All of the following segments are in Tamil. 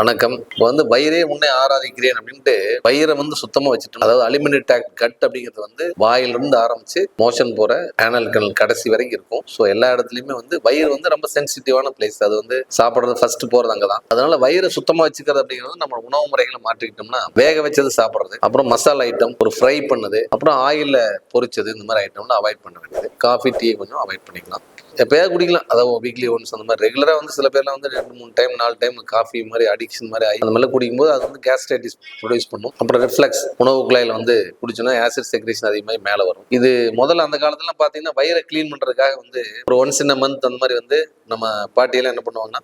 வணக்கம். இப்போ வந்து வயிறே முன்னே ஆராதிக்கிறேன் அப்படின்ட்டு வயிறை வந்து சுத்தமாக வச்சுட்டு அதாவது அலிமினி டேக் கட் அப்படிங்கிறது வந்து வாயிலிருந்து ஆரம்பிச்சு மோஷன் போகிற ஆனல் கனல் கடைசி வரைக்கும் இருக்கும். ஸோ எல்லா இடத்துலையுமே வந்து வயிறு வந்து ரொம்ப சென்சிட்டிவான பிளேஸ் அது வந்து சாப்பிட்றது ஃபர்ஸ்ட் அங்கே தான் அதனால வயிறை சுத்தமாக வச்சுக்கிறது அப்படிங்கிறது நம்ம உணவு முறைகளை மாற்றிக்கிட்டோம்னா வேக வச்சது சாப்பிட்றது அப்புறம் மசாலா ஐட்டம் ஒரு ஃப்ரை பண்ணது அப்புறம் ஆயிலில் பொரிச்சது இந்த மாதிரி ஐட்டம்லாம் அவாய்ட் பண்ண வேண்டியது. காஃபி டீ கொஞ்சம் அவாய்ட் பண்ணிக்கலாம். எப்பயாவது குடிக்கலாம். அதாவது வீக்லி ஒன்ஸ் அந்த மாதிரி ரெகுலராக வந்து சில பேர்லாம் வந்து ரெண்டு மூணு டைம் நாலு டைம் காஃபி மாதிரி அடிக்ஷன் மாதிரி ஆகி அந்த மாதிரி குடிக்கும்போது அது வந்து கேஸ்டைட்டிஸ் ப்ரொடியூஸ் பண்ணும். அப்புறம் ரிஃப்ளெக்ஸ் உணவு குழாயில் வந்து குடிச்சோன்னா ஆசிட் செக்ரேஷன் அதிகமாக மேலே வரும். இது முதல்ல அந்த காலத்தில் பார்த்தீங்கன்னா வயிறை க்ளீன் பண்ணுறதுக்காக வந்து ஒரு ஒன்ஸ் இன் மந்த் அந்த மாதிரி வந்து நம்ம பாட்டியெல்லாம் என்ன பண்ணுவாங்கன்னா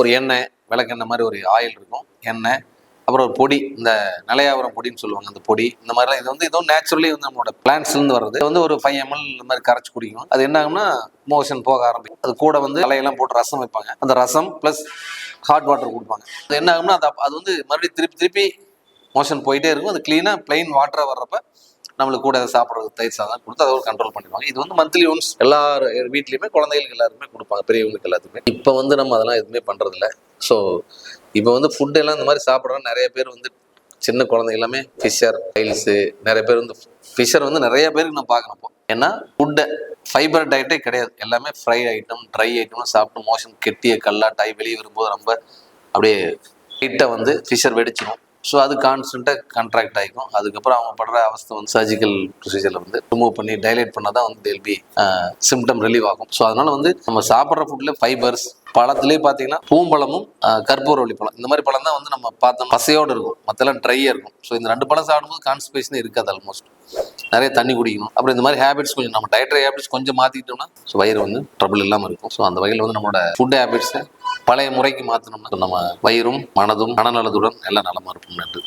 ஒரு எண்ணெய் விளக்கெண்ணெய் மாதிரி ஒரு ஆயில் இருக்கும். எண்ணெய் அப்புறம் ஒரு பொடி இந்த நிலையாவரம் பொடின்னு சொல்லுவாங்க அந்த பொடி இந்த மாதிரிலாம் இது வந்து இதுவும் நேச்சுரலி வந்து நம்மளோட பிளான்ஸ்லேருந்து வர்றது. வந்து ஒரு ஃபைவ் எம்எல் இந்த மாதிரி கரைச்சி குடிக்கணும். அது என்ன ஆகும்னா மோஷன் போக ஆரம்பிக்கும். அது கூட வந்து தலையெல்லாம் போட்டு ரசம் வைப்பாங்க. அந்த ரசம் ப்ளஸ் ஹாட் வாட்டர் கொடுப்பாங்க. அது என்ன ஆகும்னா அது அது வந்து மறுபடியும் திருப்பி திருப்பி மோஷன் போயிட்டே இருக்கும். அது க்ளீனாக பிளெயின் வாட்டராக வர்றப்ப நம்மளுக்கு கூட அதை சாப்பிட்றது தயிர் சாதம் கொடுத்து அதை ஒரு கண்ட்ரோல் பண்ணிடுவாங்க. இது வந்து மந்த்லி ஒன்ஸ் எல்லாரும் வீட்லேயுமே குழந்தைகளுக்கு எல்லாருமே கொடுப்பாங்க. பெரியவங்களுக்கு எல்லாத்துக்குமே. இப்போ வந்து நம்ம அதெல்லாம் எதுவுமே பண்ணுறதில்ல ஸோ இப்போ வந்து ஃபுட் எல்லாம் இந்த மாதிரி சாப்பிட்றோம் நிறைய பேர் வந்து சின்ன குழந்தை எல்லாமே ஃபிஷர் டைல்ஸு நிறைய பேர் வந்து ஃபிஷர் வந்து நிறைய பேருக்கு நான் பார்க்கணும் ஏன்னா ஃபுட்டை ஃபைபர் டயட்டே கிடையாது. எல்லாமே ஃப்ரை ஐட்டம் ட்ரை ஐட்டம்னு சாப்பிட்டு மோஷன் கெட்டிய கல்லாட்டாய் வெளியே வரும்போது ரொம்ப அப்படியே ஹிட்டை வந்து ஃபிஷர் வெடிச்சிடும் ஸோ அது கான்ஸ்டண்ட்டாக கான்ட்ராக்ட் ஆகிக்கும் அதுக்கப்புறம் அவங்க படுற அவஸ்தை வந்து சர்ஜிக்கல் ப்ரொசீஜரில் வந்து ரிமூவ் பண்ணி டைலேட் பண்ணால் தான் வந்து தேல் சிம்டம் ரிலீவ் ஆகும். ஸோ அதனால் வந்து நம்ம சாப்பிட்ற ஃபுட்டில் ஃபைபர்ஸ் பழத்துலேயே பார்த்தீங்கன்னா பூம்பழமும் கற்பூரவள்ளி பழம் இந்த மாதிரி பழம் தான் வந்து நம்ம பார்த்தோம் பசையோடு இருக்கும். மற்றெல்லாம் ட்ரையாக இருக்கும். ஸோ இந்த ரெண்டு பழம் சாப்பிடும்போது கான்ஸ்டிபேஷன் இருக்காது ஆல்மோஸ்ட் நிறைய தண்ணி குடிக்கணும். அப்புறம் இந்த மாதிரி ஹேபிட்ஸ் கொஞ்சம் நம்ம டயட்ரி ஹேபிட்ஸ் கொஞ்சம் மாற்றிக்கிட்டோம்னா ஸோ வயிறு வந்து ட்ரபிள் இல்லாமல் இருக்கும். ஸோ அந்த வகையில் வந்து நம்மளோட ஃபுட் ஹேபிட்ஸை பழைய முறைக்கு மாற்றினோம்னா நம்ம வயிறும் மனதும் மனநலத்துடன் எல்லாம் நலமாக இருக்கும் நன்றி.